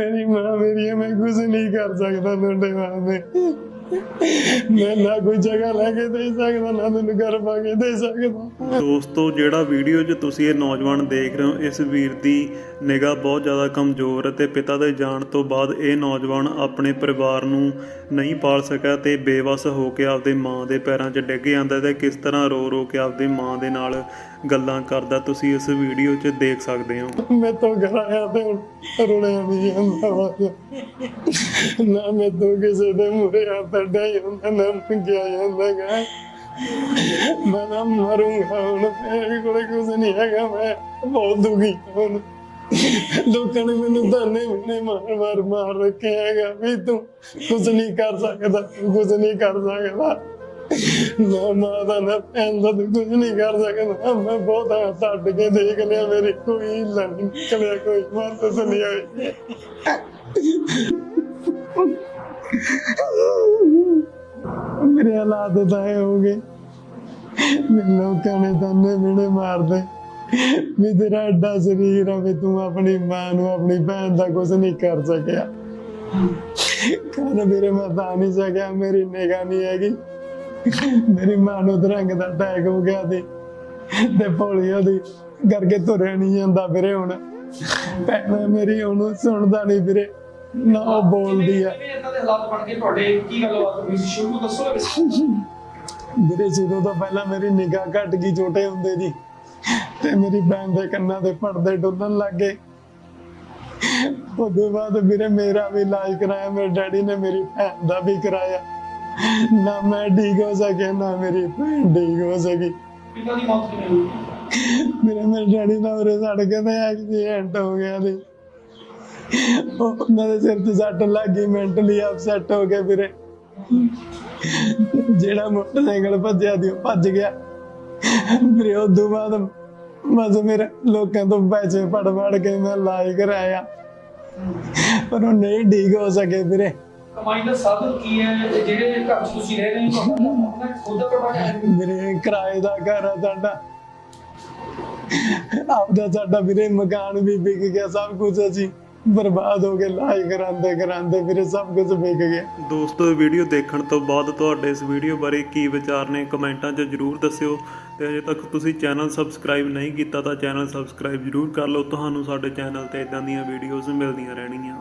ਮੇਰੀ ਮਾਂ ਮੇਰੀ ਹੈ, ਮੈਂ ਕੁਝ ਨਹੀਂ ਕਰ ਸਕਦਾ ਤੁਹਾਡੇ ਵਾਸਤੇ ਮੈਂ। ਨਾ ਕੋਈ ਜਗ੍ਹਾ ਲੈ ਕੇ ਦੇ ਸਕਦਾ ਨਾ ਤੈਨੂੰ ਘਰ ਪਾ ਕੇ ਦੇ ਸਕਦਾ। ਦੋਸਤੋ ਜਿਹੜਾ ਵੀਡੀਓ 'ਚ ਤੁਸੀਂ ਇਹ ਨੌਜਵਾਨ ਦੇਖ ਰਹੇ ਹੋ ਇਸ ਵੀਰ ਦੀ ਨਿਗਾਹ ਬਹੁਤ ਜ਼ਿਆਦਾ ਕਮਜ਼ੋਰ ਅਤੇ ਪਿਤਾ ਦੇ ਜਾਣ ਤੋਂ ਬਾਅਦ ਇਹ ਨੌਜਵਾਨ ਆਪਣੇ ਪਰਿਵਾਰ ਨੂੰ ਨਹੀਂ ਪਾਲ ਸਕਿਆ ਤੇ ਬੇਵਸ ਹੋ ਕੇ ਆਪਦੇ ਮਾਂ ਦੇ ਪੈਰਾਂ 'ਚ ਡਿੱਗ ਜਾਂਦਾ ਤੇ ਕਿਸ ਤਰ੍ਹਾਂ ਰੋ ਰੋ ਕੇ ਆਪਦੀ ਮਾਂ ਦੇ ਨਾਲ ਗੱਲਾਂ ਕਰਦਾ, ਤੁਸੀਂ ਇਸ ਵੀਡੀਓ 'ਚ ਦੇਖ ਸਕਦੇ ਹੋ। ਮੈਂ ਤੋਂ ਕਰਾਇਆ ਤੇ ਹੁਣ ਰੁਲਿਆ ਨਹੀਂ ਜਾਂਦਾ ਵਾ। ਨਾ ਮੈਂ ਤੋਂ ਕਿਸੇ ਦੇ ਮੂਹਰੇ ਹੱਥ ਅੱਡਿਆ ਹੁੰਦਾ ਨਾ ਮੰਗਿਆ ਜਾਂਦਾ ਗਾ। ਮੈਂ ਨਾ ਮਰੂੰਗਾ ਹੁਣ, ਮੇਰੇ ਕੋਲ ਕੁਝ ਨਹੀਂ ਹੈਗਾ, ਮੈਂ ਬਹੁਤ ਦੁਖੀ ਹਾਂ ਹੁਣ। ਲੋਕਾਂ ਨੇ ਮੈਨੂੰ ਤਾਨੇ ਮੈਨੇ ਮਾਰ ਮਾਰ ਮਾਰ ਰੱਖਿਆ ਹੈਗਾ ਵੀ ਤੂੰ ਕੁਝ ਨਹੀਂ ਕਰ ਸਕਦਾ, ਤੂੰ ਕੁਝ ਨਹੀਂ ਕਰ ਸਕਦਾ। ਨਾ ਮਾਂ ਦਾ ਨਾ ਭੈਣ ਦਾ ਤੂੰ ਕੁਝ ਨਹੀਂ ਕਰ ਸਕਦਾ। ਮੈਂ ਬਹੁਤ ਹੱਥ ਅੱਡ ਕੇ ਦੇਖ ਲਿਆ, ਮੇਰੀ ਕੋਈ ਹਿੱਲਾ ਨਹੀਂ ਨਿਕਲਿਆ, ਕੋਈ ਮਦਦ ਨਹੀਂ ਆਈ ਮੇਰੇ ਹਾਲਾਤ ਤਾਂ ਇਹ ਹੋ ਗਏ। ਮੈਨੂੰ ਲੋਕਾਂ ਨੇ ਤਾਨੇ ਮਿਹਣੇ ਮਾਰਦੇ। ਵੀ ਤੇਰਾ ਐਡਾ ਸਰੀਰ ਆ ਵੀ ਤੂੰ ਆਪਣੀ ਮਾਂ ਨੂੰ, ਆਪਣੀ ਭੈਣ ਦਾ ਕੁਝ ਨਹੀਂ ਕਰ ਸਕਿਆ। ਕਹਿੰਦਾ ਮੇਰੇ ਮੈਂ ਤਾਂ ਨਹੀਂ ਸਕਿਆ, ਮੇਰੀ ਨਿਗਾਹ ਨਹੀਂ ਹੈਗੀ। ਮੇਰੀ ਮਾਂ ਨੂੰ ਤਰੰਗ ਦਾ ਅਟੈਕ ਹੋ ਗਿਆ ਤੇ ਤੇ ਪੋਲੀਓ ਦੀ ਕਰਕੇ ਤੁਰਿਆ ਨਹੀਂ ਜਾਂਦਾ ਵੀਰੇ ਹੁਣ। ਭੈਣ ਮੇਰੀ ਉਹਨੂੰ ਸੁਣਦਾ ਨਹੀਂ ਵੀਰੇ। ਨਾ ਉਹ ਬੋਲਦੀ ਆ। ਕਿਵੇਂ ਇਦਾਂ ਦੇ ਹਾਲਾਤ ਬਣ ਗਏ ਤੁਹਾਡੇ? ਕੀ ਗੱਲਬਾਤ ਹੋਈ ਸੀ? ਸ਼ੁਰੂ ਤੋਂ ਦੱਸੋ ਵੀਰੇ ਜਦੋਂ ਤੋਂ ਪਹਿਲਾਂ ਮੇਰੀ ਨਿਗਾਹ ਘਟ ਗਈ ਛੋਟੇ ਹੁੰਦੇ ਜੀ ਤੇ ਮੇਰੀ ਭੈਣ ਦੇ ਕੰਨਾਂ ਦੇ ਪਰਦੇ ਡੁੱਲਣ ਲੱਗ ਗਏ। ਉਹਦੇ ਬਾਅਦ ਵੀਰੇ ਮੇਰਾ ਵੀ ਇਲਾਜ ਕਰਾਇਆ ਮੇਰੇ ਡੈਡੀ ਨੇ ਮੇਰੀ ਭੈਣ ਦਾ ਵੀ ਕਰਾਇਆ। ਨਾ ਮੈਂ ਠੀਕ ਹੋ ਸਕਿਆ ਨਾ ਮੇਰੀ ਭੈਣ ਠੀਕ ਹੋ ਸਕੀ। ਪਿਤਾ ਦੀ ਮੌਤ ਕਿਵੇਂ ਹੋਈ ਮੇਰੇ ਮੇਰੇ ਡੈਡੀ ਦਾ ਉਰੇ ਸੜ ਕੇ ਤੇ ਐਕਸੀਡੈਂਟ ਹੋ ਗਿਆ ਸੀ ਉਹ- ਉਹਨਾਂ ਦੇ ਸਿਰ ਤੇ ਸੱਟ ਲੱਗ ਗਈ ਮੈਂਟਲੀ ਅਪਸੈਟ ਹੋ ਗਏ ਵੀਰੇ। ਜਿਹੜਾ ਮੋਟਰਸਾਈਕਲ ਭੱਜਿਆ ਦੀ ਉਹ ਭੱਜ ਗਿਆ। ਵੀਰੇ ਉਹ ਤੋਂ ਬਾਅਦ ਬਸ ਮੇਰੇ ਲੋਕਾਂ ਤੋਂ ਪੈਸੇ ਫੜ ਫੜ ਕੇ ਮੈਂ ਇਲਾਜ ਕਰਾਇਆ। ਪਰ ਉਹ ਨਹੀਂ ਠੀਕ ਹੋ ਸਕੇ ਵੀਰੇ। ਕਮਾਈ ਦਾ ਸਾਧਨ ਕੀ ਹੈ? ਜਿਹੜੇ ਘਰ 'ਚ ਤੁਸੀਂ ਰਹਿ ਰਹੇ ਹੋ ਤੁਹਾਡਾ ਆਪਣਾ ਖੁਦ ਦਾ ਪਰਿਵਾਰ ਹੈ। ਮੇਰੇ ਕਿਰਾਏ ਦਾ ਘਰ ਆ ਸਾਡਾ। ਆਪਦਾ ਸਾਡਾ ਵੀਰੇ ਮਕਾਨ ਵੀ ਵਿਕ ਗਿਆ ਸਭ ਕੁਝ ਅਸੀਂ ਬਰਬਾਦ ਹੋ ਗਏ ਲਾਈ ਕਰਾਂਦੇ ਕਰਾਂਦੇ ਵੀਰੇ ਸਭ ਕੁਝ ਵਿਕ ਗਿਆ। ਦੋਸਤੋ ਇਹ ਵੀਡੀਓ ਦੇਖਣ ਤੋਂ ਬਾਅਦ ਤੁਹਾਡੇ ਇਸ ਵੀਡੀਓ ਬਾਰੇ ਕੀ ਵਿਚਾਰ ਨੇ ਕਮੈਂਟਾਂ 'ਚ ਜਰੂਰ ਦੱਸਿਓ। ਤੇ ਅਜੇ ਤੱਕ ਤੁਸੀਂ ਚੈਨਲ ਸਬਸਕ੍ਰਾਈਬ ਨਹੀਂ ਕੀਤਾ ਤਾਂ ਚੈਨਲ ਸਬਸਕ੍ਰਾਈਬ ਜਰੂਰ ਕਰ ਲਓ। ਤੁਹਾਨੂੰ ਸਾਡੇ ਚੈਨਲ ਤੇ ਇਦਾਂ ਦੀਆਂ ਵੀਡੀਓਜ਼ ਮਿਲਦੀਆਂ ਰਹਿਣਗੀਆਂ